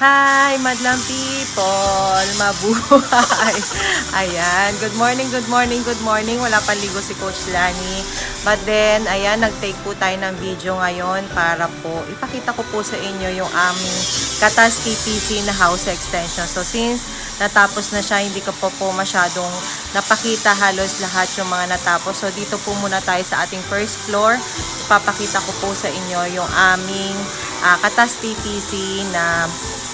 Hi, madlang people! Mabuhay! Ayan, good morning, good morning, good morning. Wala pa ligo si Coach Lani. But then, ayan, nag-take po tayo ng video ngayon para po ipakita ko po sa inyo yung aming Katas TPC na house extension. So, since natapos na siya, hindi ko po po masyadong napakita halos lahat yung mga natapos. So, dito po muna tayo sa ating first floor. Ipapakita ko po sa inyo yung aming ah, Katas TPC na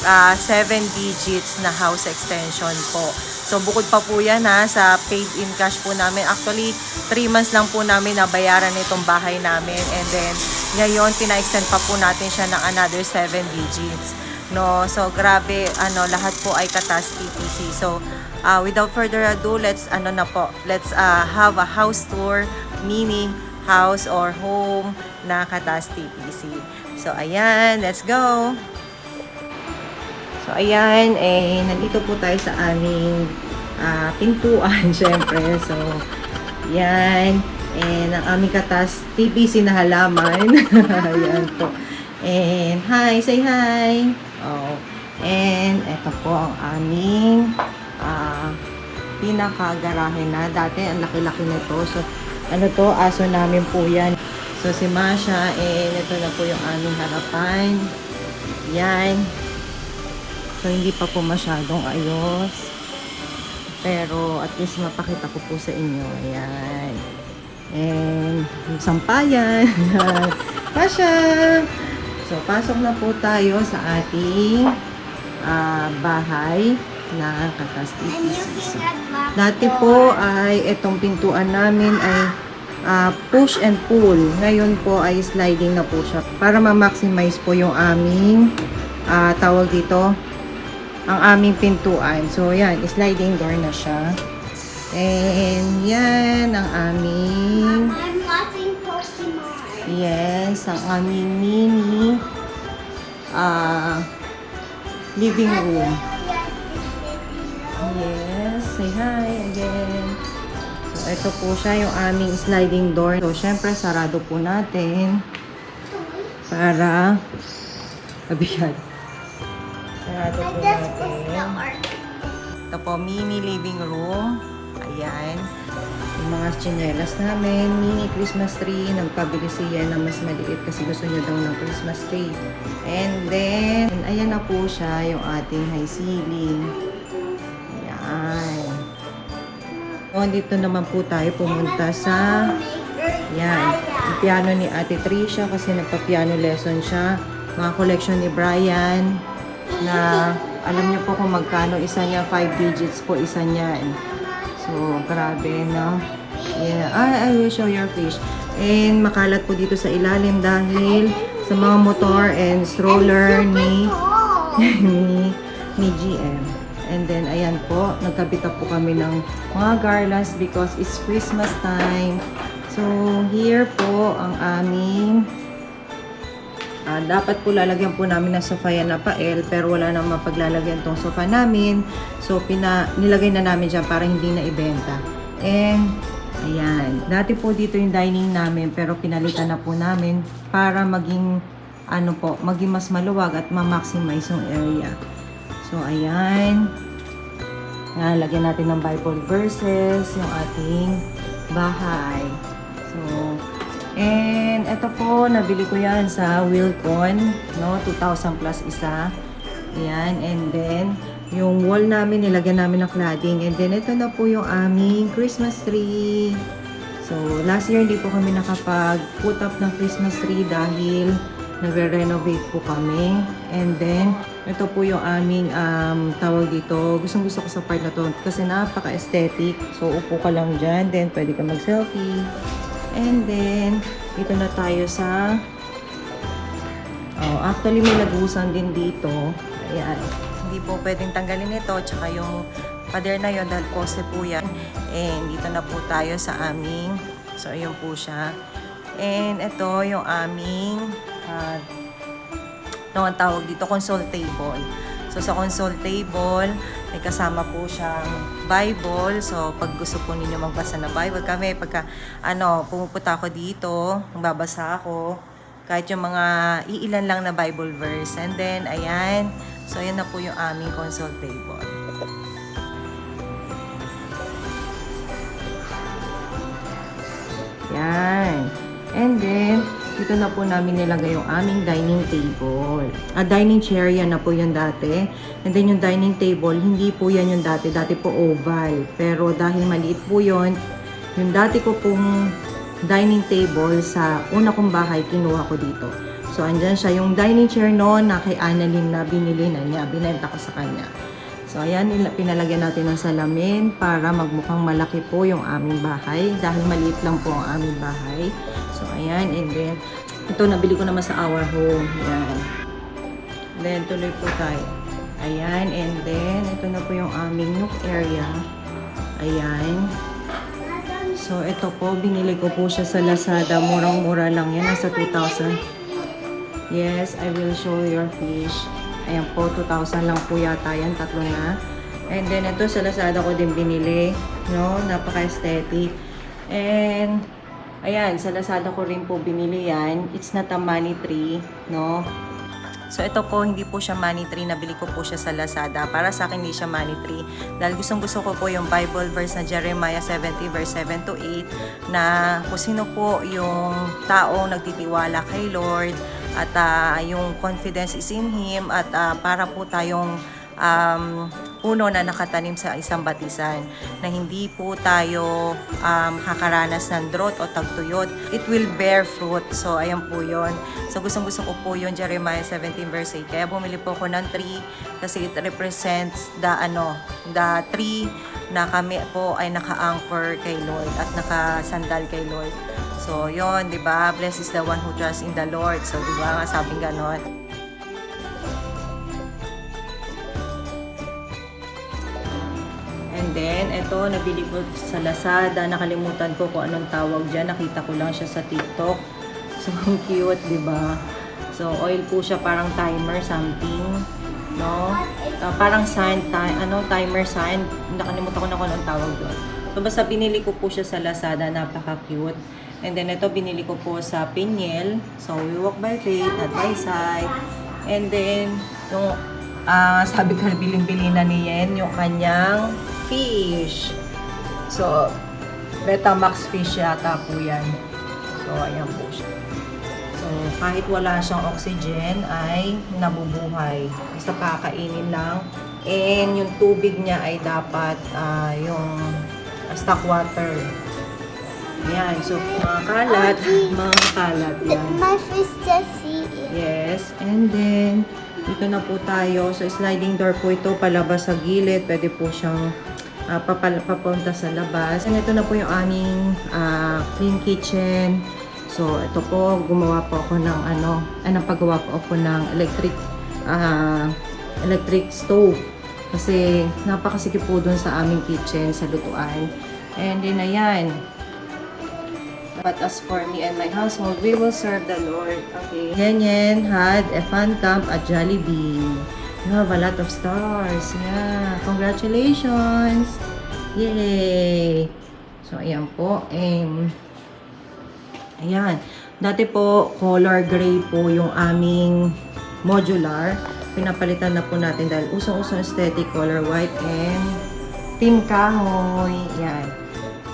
7 digits na house extension po. So, bukod pa po yan ha, sa paid in cash po namin. Actually, 3 months lang po namin nabayaran itong bahay namin. And then, ngayon, pina-extend pa po natin siya ng another 7 digits. No, so grabe, ano, lahat po ay katas TPC. So, uh, without further ado, let's, ano na po, let's uh, have a house tour, mini house or home na katas TPC. So, ayan, let's go! So, ayan, eh, nandito po tayo sa aming ah, pintuan, syempre. So, yan. And ang aming katas, TPC na halaman. ayan po. And, hi, say hi. Oh. And, eto po ang aming ah, pinaka-garahe na. Dati, ang laki-laki na ito. So, ano to, aso namin po yan. So, si Masha, and ito na po yung aming harapan. Yan. So, hindi pa po masyadong ayos. Pero, at least mapakita ko po sa inyo. Ayan. And, yung sampayan. Ayan. Pasha! So, pasok na po tayo sa ating ah, bahay na Katas TPC. So, dati po ay itong pintuan namin ay ah, push and pull. Ngayon po ay sliding na po siya para ma-maximize po yung aming ah, tawag dito ang aming pintuan. So, yan, sliding door na siya. And, yan, ang aming, I'm watching Pokemon. yes, ang aming mini ah living room. Yes, say hi again. So, ito po siya yung aming sliding door. So, syempre, sarado po natin para kabihan. Sarado po natin. Ito po, mini living room. Ayan. Yung mga chinelas namin, mini Christmas tree. Nagpabili siya ng mas maliit kasi gusto niya daw ng Christmas tree. And then, ayan na po siya, yung ating high ceiling. Ayan. O, dito naman po tayo pumunta sa yan. Yung piano ni Ate Tricia kasi nagpa-piano lesson siya. Mga collection ni Brian na alam niyo po kung magkano isa niya. 5 digits po isa niyan. So, grabe, no? Yeah. I, I will show your fish. And makalat po dito sa ilalim dahil sa mga motor and stroller ni ni, ni GM. And then, ayan po, nagkabit na po kami ng mga garlands because it's Christmas time. So, here po ang aming ah, dapat po lalagyan po namin ng sofa yan na pael pero wala nang mapaglalagyan tong sofa namin. So, pina, nilagay na namin dyan para hindi na ibenta. And, ayan. Dati po dito yung dining namin pero pinalitan na po namin para maging ano po, maging mas maluwag at ma-maximize yung area. So, ayan. Ayan, lagyan natin ng Bible verses, yung ating bahay. And ito po, nabili ko yan sa Wilcon, no? 2,000 plus isa. Ayan, and then, yung wall namin, nilagyan namin ng cladding. And then, ito na po yung aming Christmas tree. So, last year, hindi po kami nakapag-put up ng Christmas tree dahil nagre-renovate po kami. And then, ito po yung aming um, tawag dito. Gustong gusto ko sa part na to kasi napaka-aesthetic. So, upo ka lang dyan. Then, pwede ka mag-selfie. And then, dito na tayo sa... Oh, actually, may lagusan din dito. Ayan. Hindi po pwedeng tanggalin ito. Tsaka yung pader na yon dahil poste po yan. And dito na po tayo sa aming... So, ayun po siya. And ito yung aming... Uh, no, ang tawag dito, console table. So, sa console table, may kasama po siyang Bible. So, pag gusto po ninyo magbasa ng Bible, kami, pagka, ano, pumupunta ako dito, magbabasa ako, kahit yung mga iilan lang na Bible verse. And then, ayan, So, ayan na po yung aming console table. Yan. And then, dito na po namin nilagay yung aming dining table. Ah, dining chair, yan na po yung dati. And then yung dining table, hindi po yan yung dati. Dati po oval. Pero dahil maliit po yon yung dati ko pong dining table sa una kong bahay, kinuha ko dito. So, andyan siya. Yung dining chair noon na kay Annalyn na binili na niya. Binenta ko sa kanya. So, ayan, pinalagyan natin ng salamin para magmukhang malaki po yung aming bahay. Dahil maliit lang po ang aming bahay. So, ayan. And then, ito nabili ko naman sa Our Home. Ayan. Then, tuloy po tayo. Ayan. And then, ito na po yung aming nook area. Ayan. So, ito po, binili ko po siya sa Lazada. Murang-mura lang yan. Nasa 2,000. Yes, I will show your fish. Ayan po, 2,000 lang po yata yan. Tatlo na. And then, ito sa Lazada ko din binili. No? Napaka-aesthetic. And, ayan, sa Lazada ko rin po binili yan. It's not a money tree. No? So ito po, hindi po siya money tree. Nabili ko po siya sa Lazada. Para sa akin, hindi siya money tree. Dahil gustong gusto ko po yung Bible verse na Jeremiah 70 verse 7 to 8 na kung sino po yung taong nagtitiwala kay Lord at ah, yung confidence is in Him at ah, para po tayong um, puno na nakatanim sa isang batisan na hindi po tayo um, kakaranas ng drought o tagtuyot. It will bear fruit. So, ayan po yon. So, gustong gusto ko po yung Jeremiah 17 verse 8. Kaya bumili po ako ng tree kasi it represents the ano, the tree na kami po ay naka-anchor kay Lord at nakasandal kay Lord. So, yon, di ba? Blessed is the one who trusts in the Lord. So, di ba? Nga ganon. And then, ito, nabili ko sa Lazada. Nakalimutan ko kung anong tawag dyan. Nakita ko lang siya sa TikTok. So, cute, di ba? So, oil po siya parang timer something. No? Ah, parang sign, ti- ano, timer sign. Nakalimutan ko na kung anong tawag doon. So, basta binili ko po siya sa Lazada. Napaka-cute. And then, ito, binili ko po sa Pinyel. So, we walk by faith, not by sight. And then, yung, ah, sabi ko, biling-bili na ni Yen, yung kanyang fish. So, Betamax fish yata po yan. So, ayan po siya. So, kahit wala siyang oxygen, ay nabubuhay. Basta kakainin lang. And yung tubig niya ay dapat ah, yung stock water. Ayan. So, mga kalat, mga kalat yan. My fish just see it. Yes. And then, dito na po tayo. So, sliding door po ito, palabas sa gilid. Pwede po siyang papal- papunta sa labas. And ito na po yung aming ah, clean kitchen. So, ito po, gumawa po ako ng ano, ay napagawa po ako ng electric ah, electric stove. Kasi napakasikip po dun sa aming kitchen, sa lutuan. And then, ayan, But as for me and my household, we will serve the Lord. Okay. Yen Yen had a fun camp at Jollibee. You have a lot of stars. Yeah. Congratulations. Yay. So, ayan po. Um, ayan. Dati po, color gray po yung aming modular. Pinapalitan na po natin dahil usong-usong aesthetic color white and team kahoy. Yan.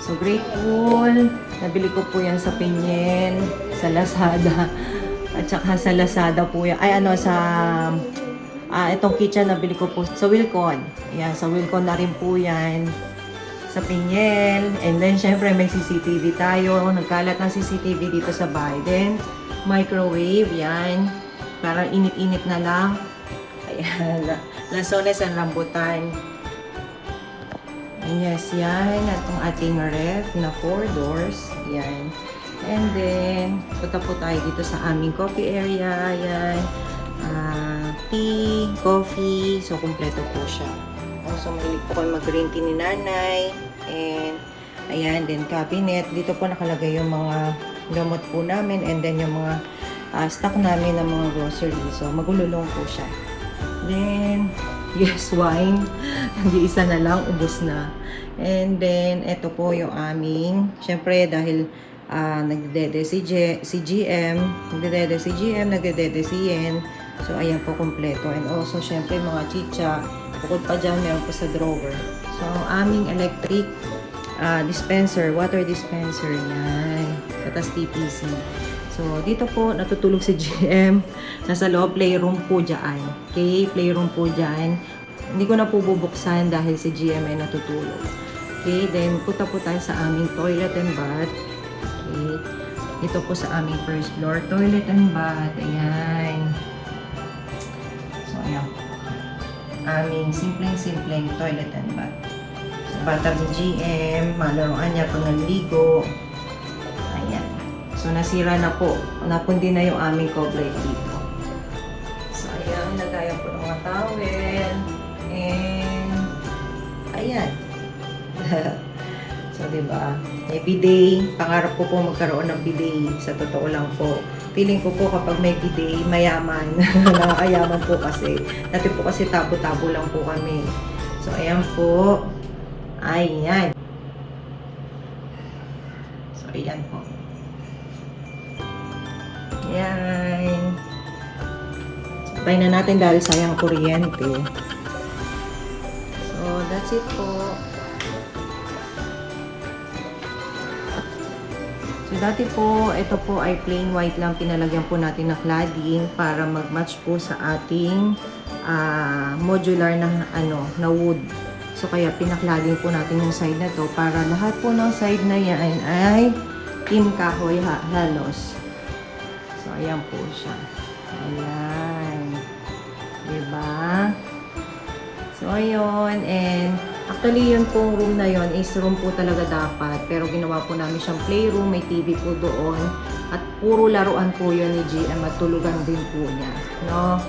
So, grateful. Nabili ko po yan sa Pinyen, sa Lazada. At saka sa Lazada po yan. Ay, ano, sa... Ah, itong kitchen nabili ko po sa Wilcon. Ayan, sa Wilcon na rin po yan. Sa Pinyel. And then, syempre, may CCTV tayo. Nagkalat ng CCTV dito sa. Then, microwave. Yan. Parang init-init na lang. Ayan. Lasones and rambutan. And yes, yan. Atong ating ref na four doors. Yan. And then, punta po tayo dito sa aming coffee area. Yan. Ah, tea, coffee. So, kumpleto po siya. Also, mahilig po kayo tea ni nanay. And, ayan, then cabinet. Dito po nakalagay yung mga gamot po namin. And then, yung mga ah, stock namin ng mga grocery. So, magululong po siya. Then, yes, wine. Hindi isa na lang, ubos na. And then, ito po yung aming, syempre dahil ah, nagdedede si, G, si GM, nagdedede si GM, nagdedede si Yen. So, ayan po kompleto. And also, syempre, mga chicha. Bukod pa dyan, meron po sa drawer. So, aming electric ah, dispenser, water dispenser. Yan. Katas TPC. So, dito po, natutulog si GM. Nasa loob, playroom po dyan. Okay, playroom po dyan. Hindi ko na po bubuksan dahil si GM ay natutulog. Okay, then punta po tayo sa aming toilet and bath. Okay. Ito po sa aming first floor, toilet and bath. Ayan. So, ayan. Aming simpleng-simpleng toilet and bath. So, batang ni GM, malaroan niya pag. Ayan. So, nasira na po. Napundi na yung aming coverlet dito. So, ayan. Nagayan po ng mga towel. And, ayan. so, di ba? May bidet. Pangarap ko po magkaroon ng bidet. Sa totoo lang po. Feeling ko po kapag may bidet, mayaman. Nakakayaman po kasi. Dati po kasi tabo-tabo lang po kami. So, ayan po. Ayan. So, ayan po. Ayan. Sabay na natin dahil sayang kuryente. So, that's it po. Dati po, ito po ay plain white lang. Pinalagyan po natin ng cladding para mag-match po sa ating ah, modular na, ano, na wood. So, kaya pinakladding po natin yung side na to para lahat po ng side na yan ay team kahoy ha halos. So, ayan po siya. Ayan. Diba? So, ayun. And, actually, yun pong room na yon is room po talaga dapat. Pero ginawa po namin siyang playroom. May TV po doon. At puro laruan po yun ni GM at tulugan din po niya. No?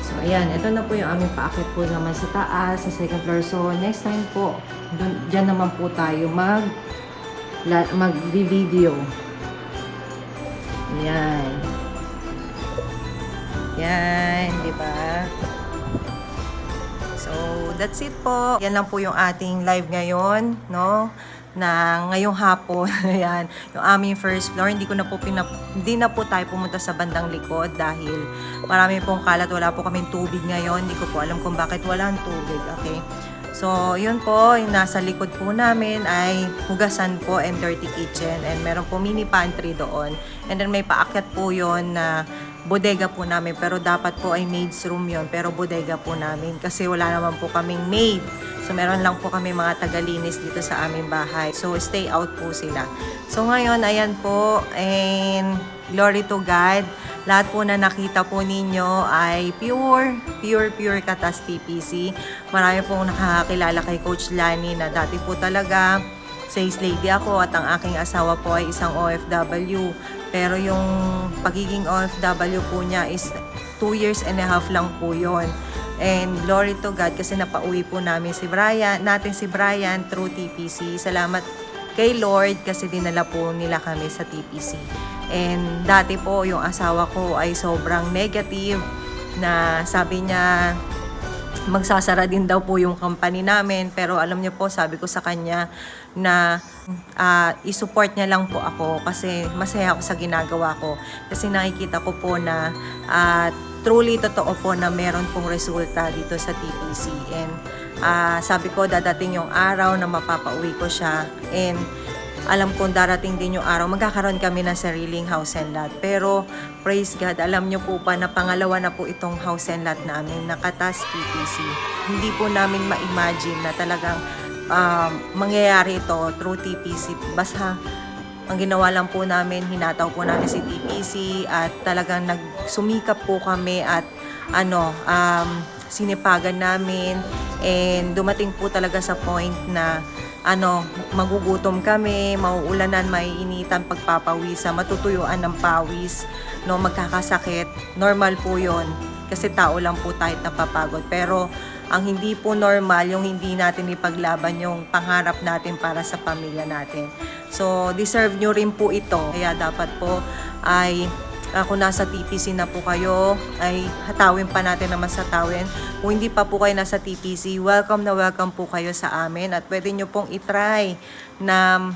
So, ayan. Ito na po yung aming paakit po naman sa taas, sa second floor. So, next time po, dun, dyan naman po tayo mag mag-video. Yan. Yan, di ba? So, that's it po. Yan lang po yung ating live ngayon, no? Na ngayong hapon, ayan, yung aming first floor, hindi ko na po pinap hindi na po tayo pumunta sa bandang likod dahil marami pong kalat, wala po kaming tubig ngayon. Hindi ko po alam kung bakit walang tubig, okay? So, yun po, yung nasa likod po namin ay hugasan po and dirty kitchen and meron po mini pantry doon. And then may paakyat po yon na bodega po namin pero dapat po ay maid's room yon pero bodega po namin kasi wala naman po kaming maid. So meron lang po kami mga tagalinis dito sa aming bahay. So stay out po sila. So ngayon ayan po and glory to God. Lahat po na nakita po ninyo ay pure, pure, pure Katas TPC. Marami pong nakakakilala kay Coach Lani na dati po talaga sales lady ako at ang aking asawa po ay isang OFW. Pero yung pagiging OFW po niya is 2 years and a half lang po yon. And glory to God kasi napauwi po namin si Brian, natin si Brian through TPC. Salamat kay Lord kasi dinala po nila kami sa TPC. And dati po yung asawa ko ay sobrang negative na sabi niya magsasara din daw po yung company namin. Pero alam niyo po, sabi ko sa kanya na ah, isupport niya lang po ako kasi masaya ako sa ginagawa ko. Kasi nakikita ko po na ah, truly totoo po na meron pong resulta dito sa TPC. And ah, sabi ko, dadating yung araw na mapapauwi ko siya. And alam kong darating din yung araw, magkakaroon kami ng sariling house and lot. Pero, praise God, alam nyo po pa na pangalawa na po itong house and lot namin, nakatas TPC. Hindi po namin ma-imagine na talagang um, mangyayari ito through TPC. Basta, ang ginawa lang po namin, hinataw po namin si TPC at talagang nagsumikap po kami at ano, um, sinipagan namin and dumating po talaga sa point na ano, magugutom kami, mauulanan, maiinitan, pagpapawisan, matutuyuan ng pawis, no, magkakasakit. Normal po yon kasi tao lang po tayo napapagod. Pero ang hindi po normal, yung hindi natin ipaglaban yung pangarap natin para sa pamilya natin. So, deserve nyo rin po ito. Kaya dapat po ay ah, kung nasa TPC na po kayo, ay hatawin pa natin naman sa tawin. Kung hindi pa po kayo nasa TPC, welcome na welcome po kayo sa amin at pwede nyo pong itry na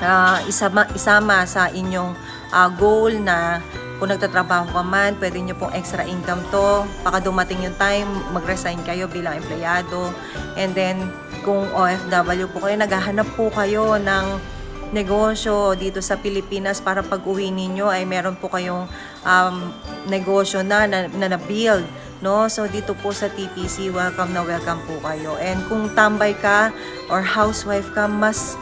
ah, isama, isama sa inyong ah, goal na kung nagtatrabaho ka man, pwede nyo pong extra income to. Baka dumating yung time, mag-resign kayo bilang empleyado. And then, kung OFW po kayo, naghahanap po kayo ng negosyo dito sa Pilipinas para pag uwi ninyo ay meron po kayong um, negosyo na na, na na-build. No? So dito po sa TPC, welcome na welcome po kayo. And kung tambay ka or housewife ka, mas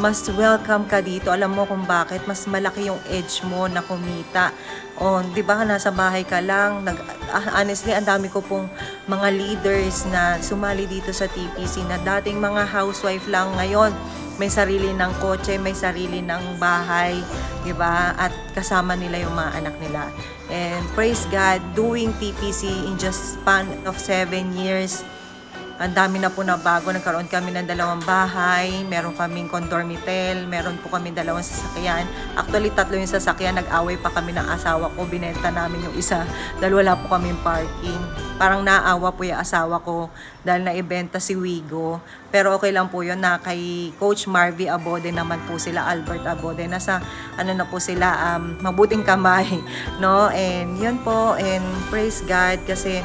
mas welcome ka dito. Alam mo kung bakit? Mas malaki yung edge mo na kumita. O, di ba, nasa bahay ka lang. Nag, ah, honestly, ang dami ko pong mga leaders na sumali dito sa TPC na dating mga housewife lang ngayon. May sarili ng kotse, may sarili ng bahay, di ba? At kasama nila yung mga anak nila. And praise God, doing TPC in just span of seven years, ang dami na po na bago. Nagkaroon kami ng dalawang bahay, meron kaming condormitel, meron po kami dalawang sasakyan. Actually, tatlo yung sasakyan. Nag-away pa kami ng asawa ko. Binenta namin yung isa dahil wala po kaming parking. Parang naawa po yung asawa ko dahil naibenta si Wigo. Pero okay lang po yun na kay Coach Marvy Abode naman po sila, Albert Abode. Nasa ano na po sila, um, mabuting kamay. No? And yun po, and praise God kasi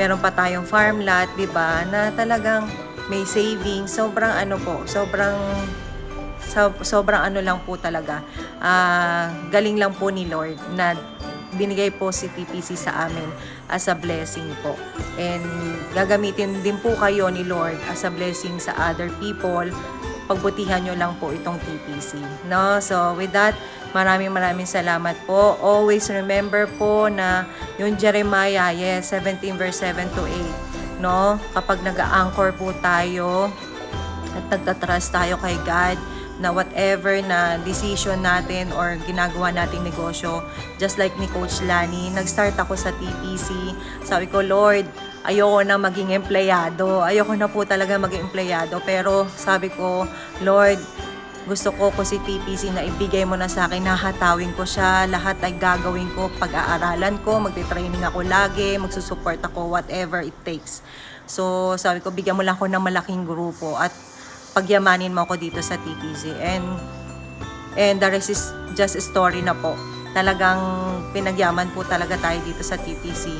meron pa tayong farm lot, 'di ba? Na talagang may savings. Sobrang ano po, sobrang so, sobrang ano lang po talaga. Ah, galing lang po ni Lord na binigay po si TPC sa amin as a blessing po. And gagamitin din po kayo ni Lord as a blessing sa other people. Pagbutihan nyo lang po itong TPC. No? So, with that, maraming maraming salamat po. Always remember po na yung Jeremiah, yes, 17 verse 7 to 8. No? Kapag nag-anchor po tayo at nagtatrust tayo kay God, na whatever na decision natin or ginagawa nating negosyo, just like ni Coach Lani, nag-start ako sa TPC. Sabi ko, Lord, ayoko na maging empleyado. Ayoko na po talaga maging empleyado. Pero sabi ko, Lord, gusto ko ko si TPC na ibigay mo na sa akin, nahatawin ko siya, lahat ay gagawin ko, pag-aaralan ko, magte-training ako lagi, magsusupport ako, whatever it takes. So, sabi ko, bigyan mo lang ako ng malaking grupo at pagyamanin mo ako dito sa TPC. And, and the rest is just a story na po. Talagang pinagyaman po talaga tayo dito sa TPC.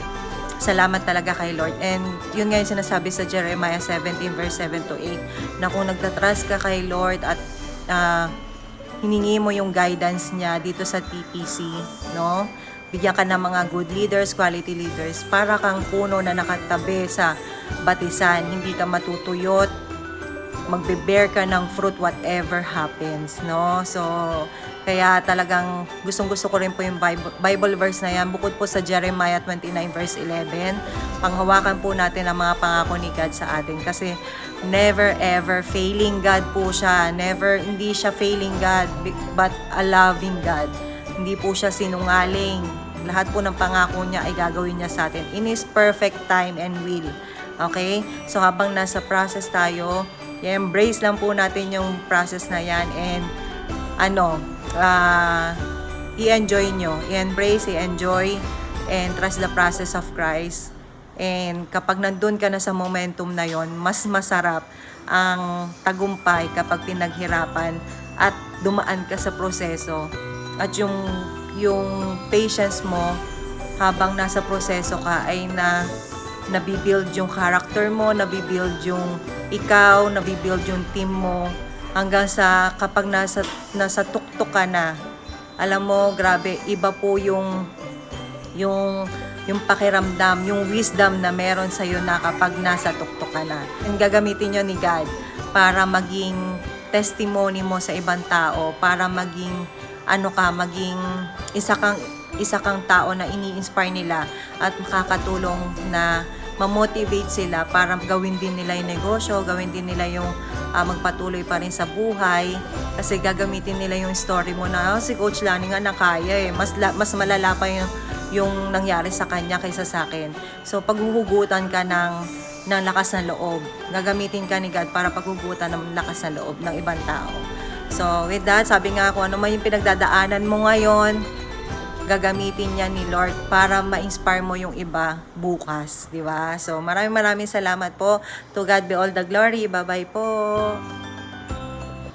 Salamat talaga kay Lord. And yun nga yung sinasabi sa Jeremiah 17 verse 7 to 8 na kung nagtatrust ka kay Lord at ah, hiningi mo yung guidance niya dito sa TPC, no? Bigyan ka ng mga good leaders, quality leaders, para kang puno na nakatabi sa batisan. Hindi ka matutuyot, magbe-bear ka ng fruit whatever happens, no? So, kaya talagang gustong-gusto ko rin po yung Bible, verse na yan. Bukod po sa Jeremiah 29 verse 11, panghawakan po natin ang mga pangako ni God sa atin. Kasi never ever failing God po siya. Never, hindi siya failing God, but a loving God. Hindi po siya sinungaling. Lahat po ng pangako niya ay gagawin niya sa atin in His perfect time and will. Okay? So habang nasa process tayo, i-embrace lang po natin yung process na yan and ano, ah, i-enjoy nyo. I-embrace, i-enjoy, and trust the process of Christ. And kapag nandun ka na sa momentum na yon, mas masarap ang tagumpay kapag pinaghirapan at dumaan ka sa proseso. At yung, yung patience mo habang nasa proseso ka ay na nabibuild yung character mo, nabibuild yung ikaw, nabibuild yung team mo, hanggang sa kapag nasa, nasa tuktok ka na, alam mo, grabe, iba po yung, yung, yung pakiramdam, yung wisdom na meron sa'yo na kapag nasa tuktok ka na. Yung gagamitin nyo ni God para maging testimony mo sa ibang tao, para maging, ano ka, maging isa kang isa kang tao na ini-inspire nila at makakatulong na ma-motivate sila para gawin din nila yung negosyo, gawin din nila yung ah, magpatuloy pa rin sa buhay kasi gagamitin nila yung story mo na "Ah, si Coach Lani nga nakaya eh. Mas, la- mas malala pa yung, yung nangyari sa kanya kaysa sa akin. So paghuhugutan ka ng, ng lakas ng loob, gagamitin ka ni God para paghugutan ng lakas ng loob ng ibang tao. So with that, sabi nga ako, ano man yung pinagdadaanan mo ngayon, gagamitin niya ni Lord para ma-inspire mo yung iba bukas, di ba? So, maraming maraming salamat po. To God be all the glory. Bye-bye po.